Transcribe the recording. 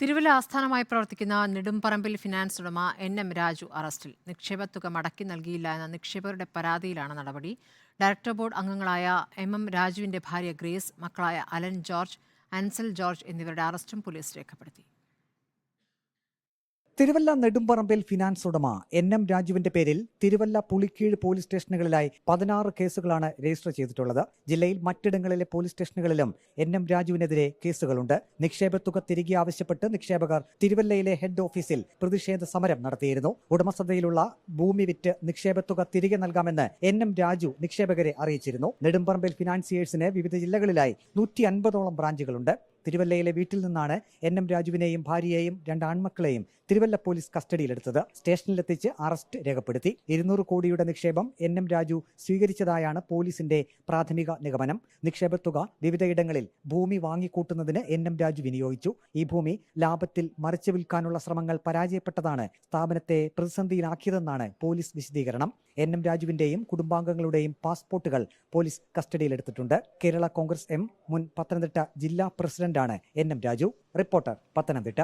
തിരുവല്ല ആസ്ഥാനമായി പ്രവർത്തിക്കുന്ന നെടുമ്പറമ്പിൽ ഫിനാൻസ് ഉടമ എൻ എം രാജു അറസ്റ്റിൽ. നിക്ഷേപത്തുക മടക്കി നൽകിയില്ല എന്ന നിക്ഷേപകരുടെ പരാതിയിലാണ് നടപടി. ഡയറക്ടർ ബോർഡ് അംഗങ്ങളായ എം എം രാജുവിന്റെ ഭാര്യ ഗ്രേസ് മക്കളായ അലൻ ജോർജ് അൻസൽ ജോർജ് എന്നിവരുടെ അറസ്റ്റും പോലീസ് രേഖപ്പെടുത്തി. തിരുവല്ല നെടുമ്പറമ്പിൽ ഫിനാൻസ് ഉടമ എൻ എം രാജുവിന്റെ പേരിൽ തിരുവല്ല പുളിക്കീഴ് പോലീസ് സ്റ്റേഷനുകളിലായി പതിനാറ് കേസുകളാണ് രജിസ്റ്റർ ചെയ്തിട്ടുള്ളത്. ജില്ലയിൽ മറ്റിടങ്ങളിലെ പോലീസ് സ്റ്റേഷനുകളിലും എൻ എം രാജുവിനെതിരെ കേസുകളുണ്ട്. നിക്ഷേപത്തുക തിരികെ ആവശ്യപ്പെട്ട് നിക്ഷേപകർ തിരുവല്ലയിലെ ഹെഡ് ഓഫീസിൽ പ്രതിഷേധ സമരം നടത്തിയിരുന്നു. ഉടമസ്ഥതയിലുള്ള ഭൂമി വിറ്റ് നിക്ഷേപത്തുക തിരികെ നൽകാമെന്ന് എൻ എം രാജു നിക്ഷേപകരെ അറിയിച്ചിരുന്നു. നെടുമ്പറമ്പിൽ ഫിനാൻസിയേഴ്സിന് വിവിധ ജില്ലകളിലായി നൂറ്റി അൻപതോളം ബ്രാഞ്ചുകളുണ്ട്. തിരുവല്ലയിലെ വീട്ടിൽ നിന്നാണ് എൻ എം രാജുവിനെയും ഭാര്യയെയും രണ്ട് ആൺമക്കളെയും തിരുവല്ല പോലീസ് കസ്റ്റഡിയിലെടുത്തത്. സ്റ്റേഷനിലെത്തിച്ച് അറസ്റ്റ് രേഖപ്പെടുത്തി. ഇരുന്നൂറ് കോടിയുടെ നിക്ഷേപം എൻ എം രാജു സ്വീകരിച്ചതായാണ് പോലീസിന്റെ പ്രാഥമിക നിഗമനം. നിക്ഷേപത്തുക വിവിധയിടങ്ങളിൽ ഭൂമി വാങ്ങിക്കൂട്ടുന്നതിന് എൻ എം രാജു വിനിയോഗിച്ചു. ഈ ഭൂമി ലാഭത്തിൽ മറിച്ചു വിൽക്കാനുള്ള ശ്രമങ്ങൾ പരാജയപ്പെട്ടതാണ് സ്ഥാപനത്തെ പ്രതിസന്ധിയിലാക്കിയതെന്നാണ് പോലീസ് വിശദീകരണം. എൻ എം രാജുവിന്റെയും കുടുംബാംഗങ്ങളുടെയും പാസ്പോർട്ടുകൾ പോലീസ് കസ്റ്റഡിയിലെടുത്തിട്ടുണ്ട്. കേരള കോൺഗ്രസ് എം മുൻ പത്തനംതിട്ട ജില്ലാ പ്രസിഡന്റാണ് N M Raju. Reporter Pathanamthitta.